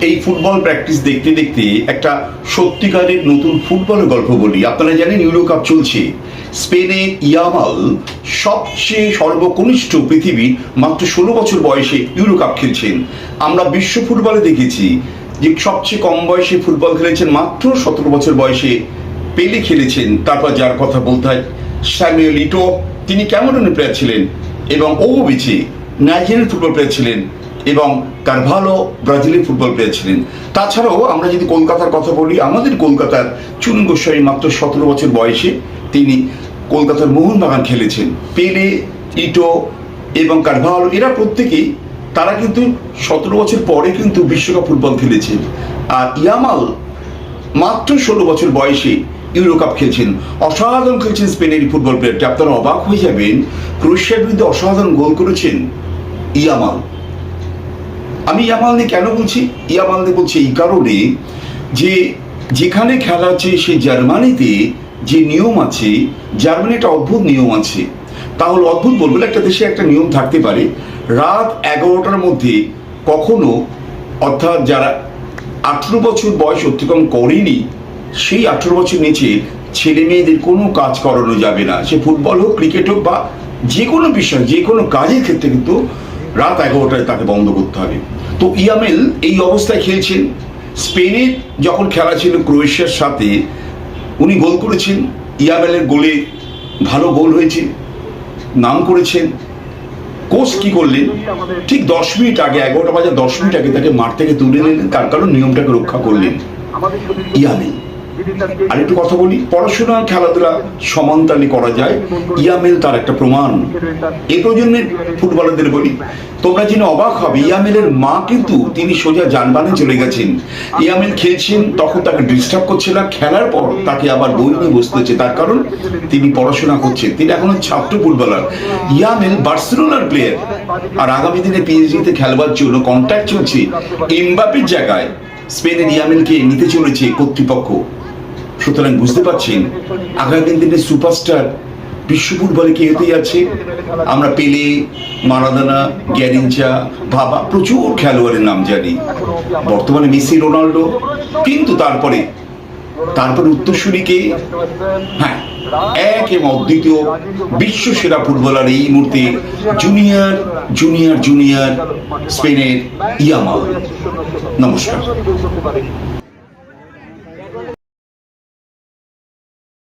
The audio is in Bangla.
এই ফুটবল প্র্যাকটিস দেখতে দেখতে একটা সত্যিকারের নতুন ফুটবলের গল্প বলি। আপনারা জানেন ইউরো কাপ চলছে। স্পেনে ইয়ামাল সবচেয়ে সর্বকনিষ্ঠ পৃথিবীর মাত্র ষোলো বছর বয়সে ইউরো কাপ খেলছেন। আমরা বিশ্ব ফুটবলে দেখেছি যে সবচেয়ে কম বয়সে ফুটবল খেলেছেন মাত্র সতেরো বছর বয়সে পেলে খেলেছেন। তারপর যার কথা বলতে হয়, স্যামুয়েল ইটো। তিনি ক্যামেরুনের প্লেয়ার ছিলেন এবং ও বিচি নাইজেরিয়ান ফুটবল প্লেয়ার ছিলেন। এবং কারভালো ব্রাজিলের ফুটবল প্লেয়ার ছিলেন। তাছাড়াও আমরা যদি কলকাতার কথা বলি, আমাদের কলকাতার চুন গোস্বামী মাত্র সতেরো বছর বয়সে তিনি কলকাতার মোহনবাগান খেলেছেন। পেলে, ইটো এবং কারভালো, এরা প্রত্যেকেই, তারা কিন্তু সতেরো বছর পরে কিন্তু বিশ্বকাপ ফুটবল খেলেছেন আর ইয়ামাল মাত্র ষোলো বছর বয়সে ইউরো কাপ খেলছেন। অসাধারণ খেলছেন স্পেনের ফুটবল প্লেয়ারটি। আপনারা অবাক হয়ে যাবেন, ক্রোয়েশিয়ার বিরুদ্ধে অসাধারণ গোল করেছেন ইয়ামাল। আমি ইয়ামাল নিয়ে কেন বলছি? ইয়ামাল নিয়ে বলছি এই কারণে যে যেখানে খেলা হচ্ছে সেই জার্মানিতে যে নিয়ম আছে জার্মানি একটা অদ্ভুত নিয়ম আছে। তাহলে অদ্ভুত বলব একটা দেশে একটা নিয়ম থাকতে পারে। রাত এগারোটার মধ্যে কখনো, অর্থাৎ যারা আঠেরো বছর বয়স অতিক্রম করেনি, সেই আঠেরো বছর নিচে ছেলে মেয়েদের কোনো কাজ করানো যাবে না। সে ফুটবল হোক, ক্রিকেট হোক বা যে কোনো বিষয়, যে কোনো কাজের ক্ষেত্রে কিন্তু রাত এগারোটায় তাকে বন্ধ করতে হবে। তো ইয়ামেল এই অবস্থায় খেলছেন। স্পেনের যখন খেলা ছিল ক্রোয়েশিয়ার সাথে, উনি গোল করেছেন। ইয়ামেলের গোলে ভালো গোল হয়েছে। নাম করেছেন। কোচ কি করলেন? ঠিক দশ মিনিট আগে, এগারোটা বাজার দশ মিনিট আগে তাকে মাঠ থেকে তুলে নিলেন। তার কারণ নিয়মটাকে রক্ষা করলেন। ইয়ামেল। আর একটু কথা বলি পড়াশোনা খেলাধুলা সমানতালে করা যায়। ইয়ামেল তার একটা প্রমাণ। এই প্রজন্মের ফুটবলারদের বলি, তোমরা জেনে অবাক হবে, ইয়ামেলের মা কিন্তু তিনি সোজা যানবাহনে চলে গেছেন। ইয়ামেল খেলছেন, তখন তাকে ডিস্টার্ব করছে না, খেলার পর তাকে আবার বই নিয়ে বসতে হচ্ছে। তার কারণ, তিনি পড়াশোনা করছেন। তিনি এখন ছাত্র ফুটবলার। ইয়ামেল বার্সেলোনার প্লেয়ার আর আগামী দিনে পিএইচডিতে খেলবার জন্য কন্ট্যাক্ট চলছে। এমবাপির জায়গায় স্পেনের ইয়ামেলকে নিতে চলেছে কর্তৃপক্ষ। সুতরাং বুঝতে পারছেন, আগামী দিনে সুপারস্টার, বিশ্ব ফুটবলে কে হতেই আছে? আমরা পেলে, মারাদানা গ্যারিঞ্চা ভাবা, প্রচুর খেলোয়াড়ের নাম জানি। বর্তমানে মেসি রোনাল্ডো কিন্তু তারপরে তারপরে উত্তরসূরিকে হ্যাঁ এক এবং অদ্বিতীয় বিশ্ব সেরা ফুটবলার এই মুহূর্তে জুনিয়র জুনিয়র জুনিয়র স্পেনের ইয়ামাল। নমস্কার।